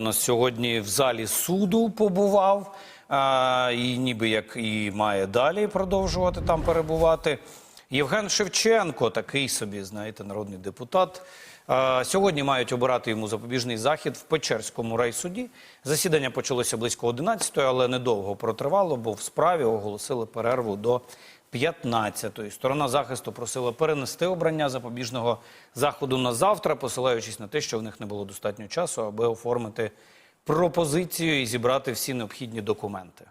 У нас сьогодні в залі суду побував, а, і ніби як і має далі продовжувати там перебувати. Євген Шевченко, такий собі, знаєте, народний депутат. А, Сьогодні мають обирати йому запобіжний захід в Печерському райсуді. Засідання почалося близько 11-ї, але недовго протривало, бо в справі оголосили перерву до 15-ї. Сторона захисту просила перенести обрання запобіжного заходу на завтра, посилаючись на те, що в них не було достатньо часу, аби оформити пропозицію і зібрати всі необхідні документи.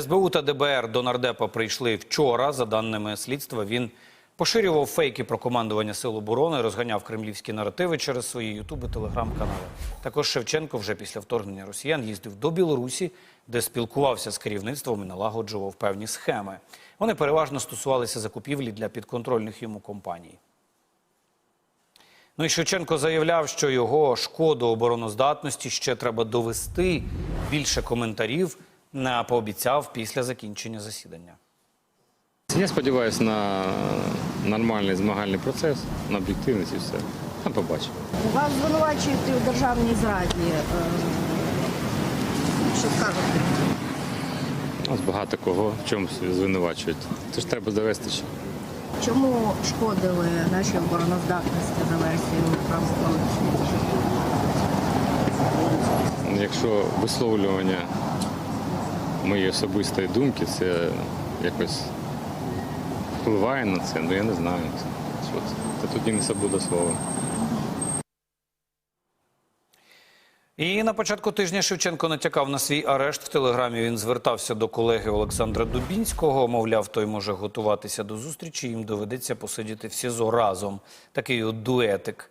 СБУ та ДБР до нардепа прийшли вчора. За даними слідства, він поширював фейки про командування сил оборони, розганяв кремлівські наративи через свої ютуб і телеграм-канали. Також Шевченко вже після вторгнення росіян їздив до Білорусі, де спілкувався з керівництвом і налагоджував певні схеми. Вони переважно стосувалися закупівлі для підконтрольних йому компаній. Ну і Шевченко заявляв, що його шкоду обороноздатності ще треба довести. Більше коментарів не пообіцяв після закінчення засідання. Я сподіваюся на нормальний змагальний процес, на об'єктивність і все. А побачимо. Вас звинувачують у державній зраді. Е, Що скажете? Нас багато кого в чомусь звинувачують. Це ж треба довести ще. Чому шкодили нашій обороноздатності за версією правоохоронців? Якщо висловлювання моєї особистої думки, це якось впливає на це, ну я не знаю. Це? Це тоді не свобода слова. І на початку тижня Шевченко натякав на свій арешт в телеграмі. Він звертався до колеги Олександра Дубінського. Мовляв, той може готуватися до зустрічі. Їм доведеться посидіти в СІЗО разом. Такий от дуетик.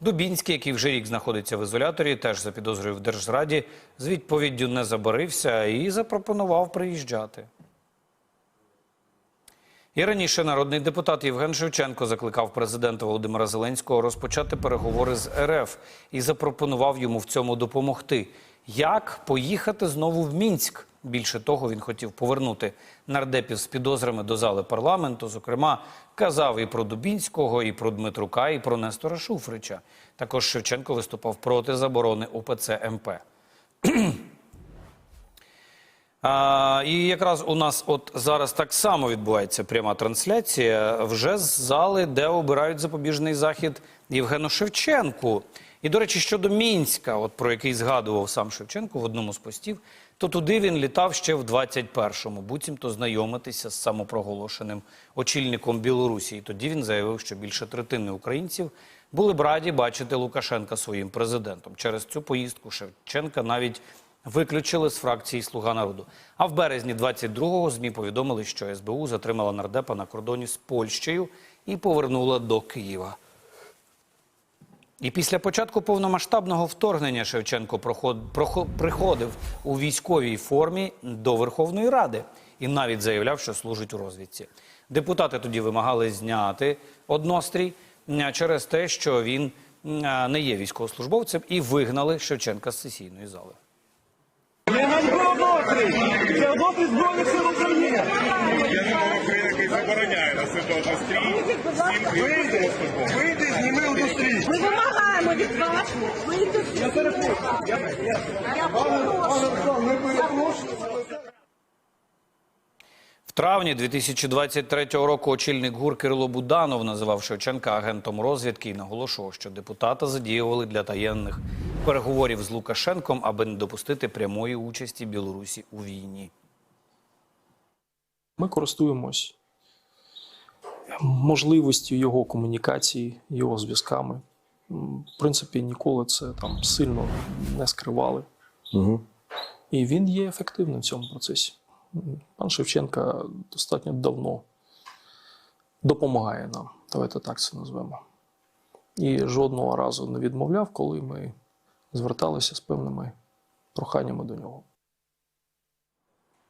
Дубінський, який вже рік знаходиться в ізоляторі, теж за підозрою в держзраді, з відповіддю не забарився і запропонував приїжджати. І раніше народний депутат Євген Шевченко закликав президента Володимира Зеленського розпочати переговори з РФ і запропонував йому в цьому допомогти. Як поїхати знову в Мінськ? Більше того, він хотів повернути нардепів з підозрами до зали парламенту. Зокрема, казав і про Дубінського, і про Дмитрука, і про Нестора Шуфрича. Також Шевченко виступав проти заборони УПЦ МП. А, і якраз у нас от зараз так само відбувається пряма трансляція вже з зали, де обирають запобіжний захід Євгену Шевченку. І, до речі, щодо Мінська, от про який згадував сам Шевченко в одному з постів, то туди він літав ще в 21-му, буцімто знайомитися з самопроголошеним очільником Білорусі. І тоді він заявив, що більше третини українців були б раді бачити Лукашенка своїм президентом. Через цю поїздку Шевченка навіть виключили з фракції Слуга народу. А в березні 22-го ЗМІ повідомили, що СБУ затримала нардепа на кордоні з Польщею і повернула до Києва. І після початку повномасштабного вторгнення Шевченко проход, прохо- приходив у військовій формі до Верховної Ради і навіть заявляв, що служить у розвідці. Депутати тоді вимагали зняти однострій через те, що він не є військовослужбовцем, і вигнали Шевченка з сесійної зали. Не однострій! Це однострій Збройних сил України! який забороняє носити однострій всім Вийди! Вийди, зніми однострій! Ми вимагаємо від вас Я перепрошую. Я, я, Я ми перепрошуємо. В травні 2023 року очільник ГУР Кирило Буданов називав Шевченка агентом розвідки і наголошував, що депутата задіювали для таємних переговорів з Лукашенком, аби не допустити прямої участі Білорусі у війні. Ми користуємось можливістю його комунікації, його зв'язками. В принципі, ніколи це там сильно не скривали. І він є ефективним в цьому процесі. Пан Шевченка достатньо давно допомагає нам, давайте так це назвемо. І жодного разу не відмовляв, коли ми зверталися з певними проханнями до нього.